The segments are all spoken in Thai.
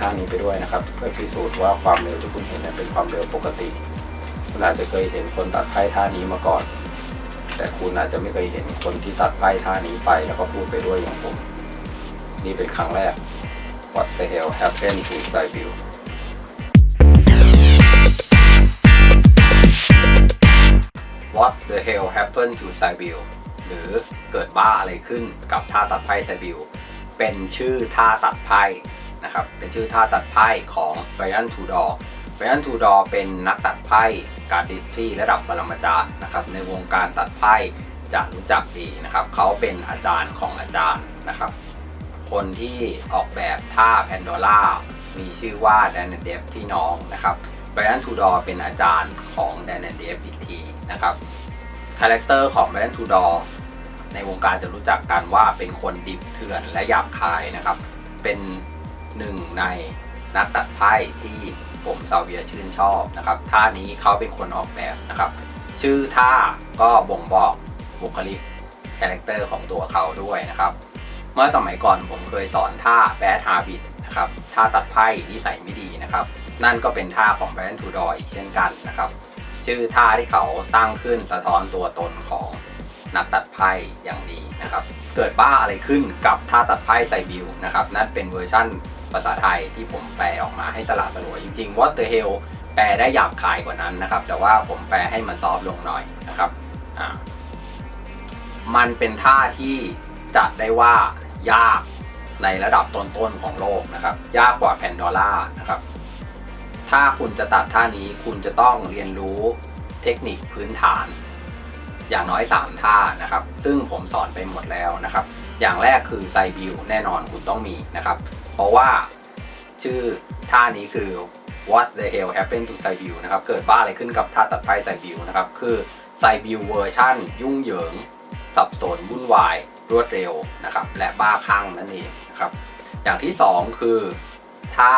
ท่านี้ไปด้วยนะครับเพื่อพิสูจน์ว่าความเร็วที่คุณเห็นนั้นเป็นความเร็วปกติคุณอาจจะเคยเห็นคนตัดไพ่ท่านี้มาก่อน แต่คุณอาจจะไม่เคยเห็นคนที่ตัดไพ่ท่านี้ไปแล้วก็พูดไปด้วยอย่างผม นี่เป็นครั้งแรก What the hell happened to Sibiu What the hell happened to Sibiu หรือเกิดบ้าอะไรขึ้นกับท่าตัดไพ่ Sibiu เป็นชื่อท่าตัดไพ่ นะครับ เป็นชื่อท่าตัดไพ่ของ Brian Tudor Brian Tudor เป็นนักตัดไพ่การดิสทรีระดับปรมาจารย์นะครับ ในวงการตัดไพ่จะรู้จักดีนะครับ เขาเป็นอาจารย์ของอาจารย์นะครับ คนที่ออกแบบท่าแพนโดล่ามีชื่อว่าแดนเดฟพี่น้องนะครับไบรอันทูดอร์เป็นอาจารย์ของแดนเดฟอีกทีนะครับคาแรคเตอร์ของไบรอันทูดอร์ในวงการจะรู้จักกันว่าเป็นคนดิบเถื่อนและหยาบคายนะครับ เป็น หนึ่งในนักตัดไพ่ที่ผมซาเวียชื่นชอบนะครับท่านี้เขาเป็นคนออกแบบนะครับ ชื่อท่าก็บ่งบอกบุคลิกคาแรคเตอร์ของตัวเขาด้วยนะครับ เมื่อสมัยก่อนผมเคยสอนท่า bad habit นะครับท่าตัดไพ่นิสัยไม่ดีนะครับ นั่นก็เป็นท่าของ Brian Tudor อีกเช่นกันนะครับ ชื่อท่าที่เขาตั้งขึ้นสะท้อนตัวตนของนักตัดไพ่อย่างดีนะครับ เกิดบ้าอะไรขึ้นกับท่าตัดไพ่ไซบิวนะครับ นั่นเป็นเวอร์ชั่น ภาษาไทยที่ผมแปลออกมาให้สละสลวยจริงๆ What the hell แปลได้หยาบคายกว่านั้นนะครับ แต่ว่าผมแปลให้มันซอฟลงหน่อยนะครับมันเป็นท่าที่จัดได้ว่ายากในระดับต้นๆของโลกนะครับ ยากกว่าแพนดอร่านะครับ ถ้าคุณจะตัดท่านี้คุณจะต้องเรียนรู้เทคนิคพื้นฐาน อย่างน้อย 3 ท่านะครับ ซึ่งผมสอนไปหมดแล้วนะครับ อย่างแรกคือไซบิวแน่นอนคุณต้องมีนะครับ ราะว่าชื่อท่านี้คือ what the hell happened to ไซบิวนะครับ เกิดบ้าอะไรขึ้นกับท่าตัดไพ่ไซบิวนะครับ คือไซบิวเวอร์ชันยุ่งเหยิง สับสนวุ่นวาย รวดเร็วนะครับ และบ้าคลั่งนั่นเองนะครับ อย่างที่ 2 คือท่า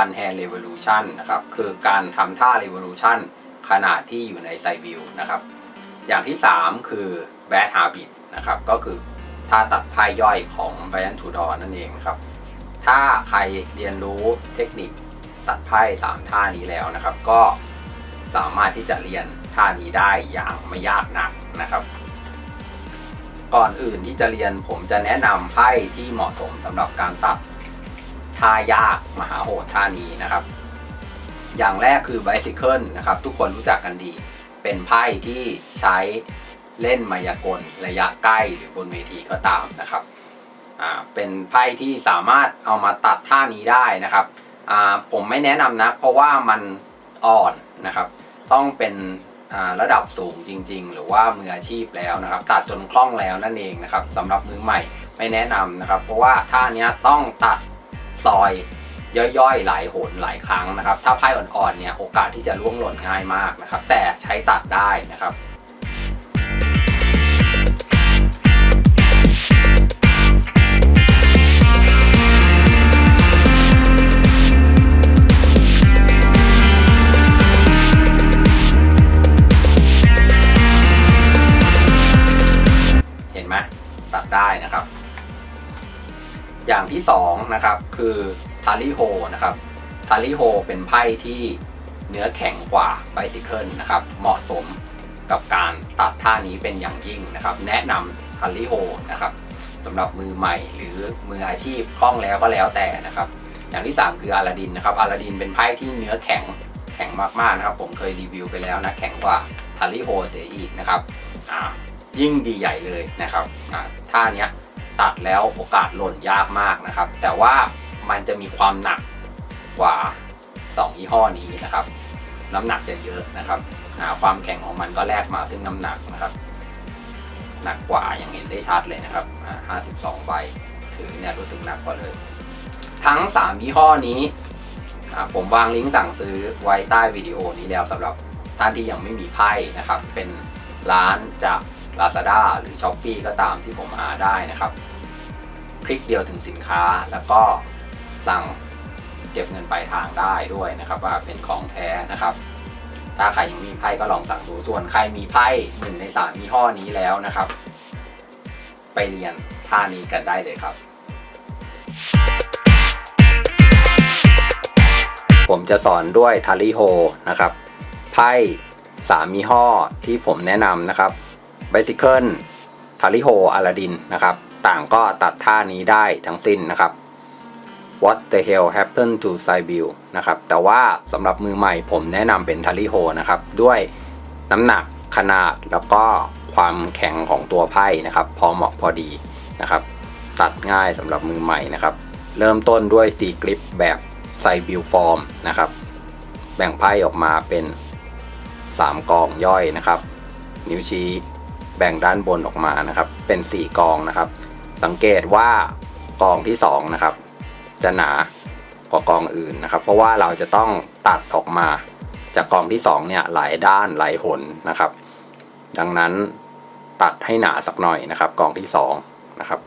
one hand revolution นะครับ คือการทำท่า revolution ขณะที่อยู่ในไซบิวนะครับ อย่างที่ 3 คือ bad habit นะครับ ก็คือท่าตัดไพ่ย่อยของ Brian Tudor นั่นเองนะครับ ถ้าใครเรียนรู้เทคนิคตัดไพ่3ท่านี้แล้วนะครับ ก็สามารถที่จะเรียนท่านี้ได้อย่างไม่ยากนักนะครับ ก่อนอื่นที่จะเรียนผมจะแนะนำไพ่ที่เหมาะสมสำหรับการตัดท่ายากมหาโหดท่านี้นะครับ อย่างแรกคือ Bicycle นะครับ ทุกคนรู้จักกันดี เป็นไพ่ที่ใช้เล่นมายากลระยะใกล้หรือบนเวทีก็ตามนะครับ อ่าเป็นไพ่ที่สามารถเอามาตัดท่านี้ได้นะครับอ่าผมไม่แนะนำนะ เพราะว่ามันอ่อนนะครับ ต้องเป็นระดับสูงจริง ๆ หรือว่ามืออาชีพแล้วนะครับ ตัดจนคล่องแล้วนั่นเองนะครับสำหรับมือใหม่ไม่แนะนำนะครับ เพราะว่าท่านี้ต้องตัดซอยย่อยๆ หลายหนหลายครั้งนะครับ ถ้าไพ่อ่อนๆเนี่ยโอกาสที่จะล่วงหล่นง่ายมากนะครับ แต่ใช้ตัดได้นะครับ คือทาริโฮนะครับทาริโฮเป็นไพ่ที่เนื้อแข็งกว่าไบซิเคิลนะครับ เหมาะสมกับการตัดท่านี้เป็นอย่างยิ่งนะครับ แนะนำทาริโฮนะครับสำหรับมือใหม่หรือมืออาชีพคล่องแล้วก็แล้วแต่นะครับ อย่างที่ 3 คืออาลาดินนะครับอาลาดินเป็นไพ่ที่เนื้อแข็งแข็งมากๆนะครับ ผมเคยรีวิวไปแล้วนะแข็งกว่าทาริโฮเสียอีกนะครับอ่ายิ่งดีใหญ่เลยนะครับท่านี้ตัดแล้วโอกาสหล่นยากมากนะครับ แต่ว่า มันจะมีความหนักกว่า2ยี่ห้อนี้นะครับ น้ำหนักจะเยอะนะครับอ่าความแข็งของมันก็แลกมาซึ่งน้ำหนักนะครับ หนักกว่าอย่างเห็นได้ชัดเลยนะครับอ่า52 ใบถือเนี่ยรู้สึกหนักกว่าเลย ทั้ง 3 ยี่ห้อนี้ ผมวางลิงก์สั่งซื้อไว้ใต้วิดีโอนี้แล้วสำหรับท่านที่ยังไม่มีไพ่นะครับ เป็นร้านจาก Lazada หรือ s h อ p e e ก็ตามที่ผมหาได้นะครับ คลิกเดียวถึงสินค้าแล้วก็ สั่งเก็บเงินปลายทางได้ด้วยนะครับว่าเป็นของแท้นะครับ ถ้าใครยังมีไพ่ก็ลองสั่งดูส่วนใครมีไพ่หนึ่งในสามยี่ห้อนี้แล้วนะครับ ไปเรียนท่านี้กันได้เลยครับ ผมจะสอนด้วยทาริโฮนะครับ ไพ่สามยี่ห้อที่ผมแนะนำนะครับ Bicycle ทาริโฮอลาดินนะครับ ต่างก็ตัดท่านี้ได้ทั้งสิ้นนะครับ What the hell happened to s i b i l นะครับ แต่ว่าสำหรับมือใหม่ผมแนะนำเป็นทาริโฮนะครับ ด้วยน้ำหนักขนาดแล้วก็ความแข็งของตัวไพ่นะครับ พอเหมาะพอดีนะครับ ตัดง่ายสำหรับมือใหม่นะครับ เริ่มต้นด้วย C grip แบบไซบิลฟอร์มนะครับ แบ่งไพ่ออกมาเป็น 3 กองย่อยนะครับ นิ้วชี้แบ่งด้านบนออกมานะครับ เป็น 4 กองนะครับ สังเกตว่ากองที่2นะครับ จะหนากว่ากองอื่นนะครับ เพราะว่าเราจะต้องตัดออกมาจากกองที่2เนี่ยหลายด้านหลายหนนะครับ ดังนั้นตัดให้หนาสักหน่อยนะครับ กองที่2นะครับ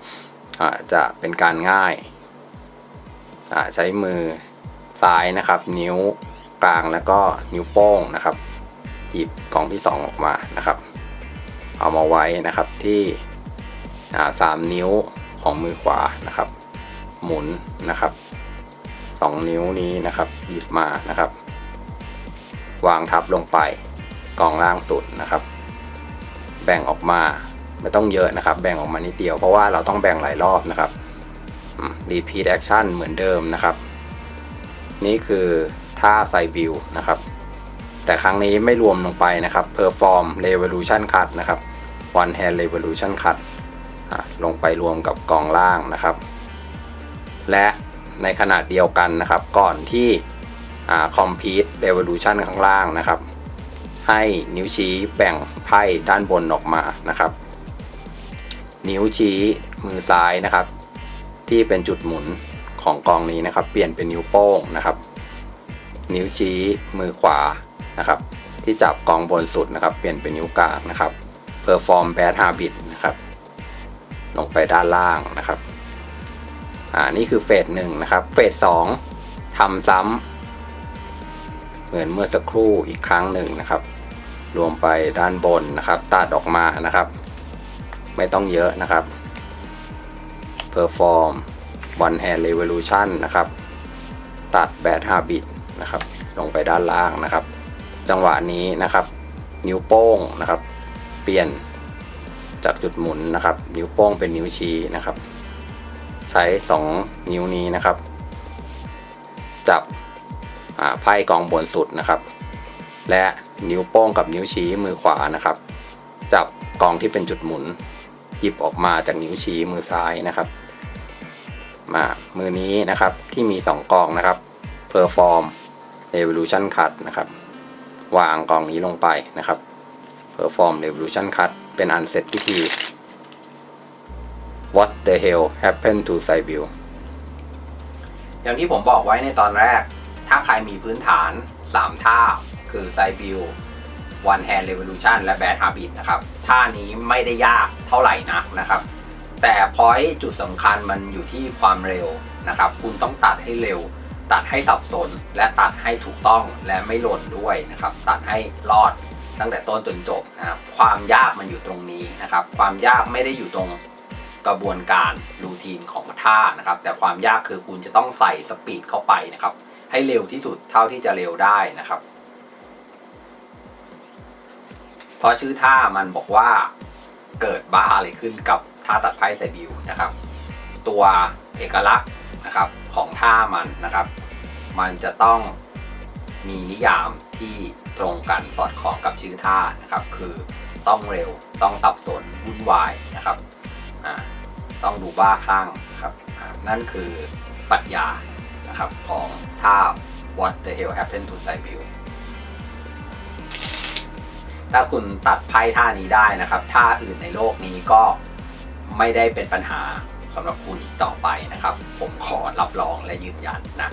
จะเป็นการง่ายใช้มือซ้ายนะครับ นิ้วกลางแล้วก็นิ้วโป้งนะครับ หยิบกองที่ 2 ออกมานะครับ เอามาไว้นะครับที่สามนิ้วของมือขวานะครับ หมุนนะครับสองนิ้วนี้นะครับ หยิบมานะครับ วางทับลงไปกองล่างสุดนะครับ แบ่งออกมาไม่ต้องเยอะนะครับ แบ่งออกมานิดเดียวเพราะว่าเราต้องแบ่งหลายรอบนะครับ repeat action เหมือนเดิมนะครับ นี่คือท่าไซบิลนะครับ แต่ครั้งนี้ไม่รวมลงไปนะครับ perform revolution cut นะครับ one hand revolution cut ลงไปรวมกับกองล่างนะครับ และในขนาดเดียวกันนะครับ ก่อนที่อ่า complete revolution ข้างล่างนะครับ ให้นิ้วชี้แบ่งไพ่ด้านบนออกมานะครับ นิ้วชี้มือซ้ายนะครับ ที่เป็นจุดหมุนของกองนี้นะครับ เปลี่ยนเป็นนิ้วโป้งนะครับ นิ้วชี้มือขวานะครับ ที่จับกองบนสุดนะครับ เปลี่ยนเป็นนิ้วกลางนะครับ perform bad habit นะครับ ลงไปด้านล่างนะครับ อ่านี่คือเฟสหนึ่งนะครับ เฟสสองทำซ้ำเหมือนเมื่อสักครู่อีกครั้งหนึ่งนะครับ รวมไปด้านบนนะครับ ตัดออกมานะครับ ไม่ต้องเยอะนะครับ perform one hand revolution นะครับ ตัด bad habit นะครับ ลงไปด้านล่างนะครับ จังหวะนี้นะครับ นิ้วโป้งนะครับ เปลี่ยนจากจุดหมุนนะครับ นิ้วโป้งเป็นนิ้วชี้นะครับ ใช้ 2 นิ้วนี้นะครับ จับอ่าไพ่กองบนสุดนะครับ และนิ้วโป้งกับนิ้วชี้มือขวานะครับ จับกองที่เป็นจุดหมุน หยิบออกมาจากนิ้วชี้มือซ้ายนะครับ มามือนี้นะครับที่มี 2 กองนะครับ perform revolution cut นะครับ วางกองนี้ลงไปนะครับ perform revolution cut เป็นอันเสร็จพิธี what the hell happened to s i b i l อย่างที่ผมบอกไว้ในตอนแรก ถ้าใครมีพื้นฐาน 3 ท่า คือ s i b i l one hand revolution และ bad habit นะครับ ท่านี้ไม่ได้ยากเท่าไหร่นักนะครับ แต่พอยจุดสำคัญมันอยู่ที่ความเร็วนะครับ คุณต้องตัดให้เร็ว ตัดให้สับสน และตัดให้ถูกต้องและไม่หล่นด้วยนะครับ ตัดให้รอดตั้งแต่ต้นจนจบนะครับความยากมันอยู่ตรงนี้นะครับ ความยากไม่ได้อยู่ตรง กระบวนการรูทีนของท่านะครับ แต่ความยากคือคุณจะต้องใส่สปีดเข้าไปนะครับ ให้เร็วที่สุดเท่าที่จะเร็วได้นะครับ เพราะชื่อท่ามันบอกว่าเกิดบ้าอะไรขึ้นกับท่าตัดไพ่ไซบิวนะครับ ตัวเอกลักษณ์นะครับของท่ามันนะครับ มันจะต้องมีนิยามที่ตรงกันสอดคล้องกับชื่อท่านะครับ คือต้องเร็วต้องสับสนวุ่นวายนะครับ ต้องดูบ้าคลั่งนะครับนั่นคือปรัชญานะครับของท่า What the hell happened to Sibyl ถ้าคุณตัดไพ่ท่านี้ได้นะครับท่าอื่นในโลกนี้ก็ไม่ได้เป็นปัญหาสำหรับคุณอีกต่อไปนะครับ ผมขอรับรองและยืนยันนะ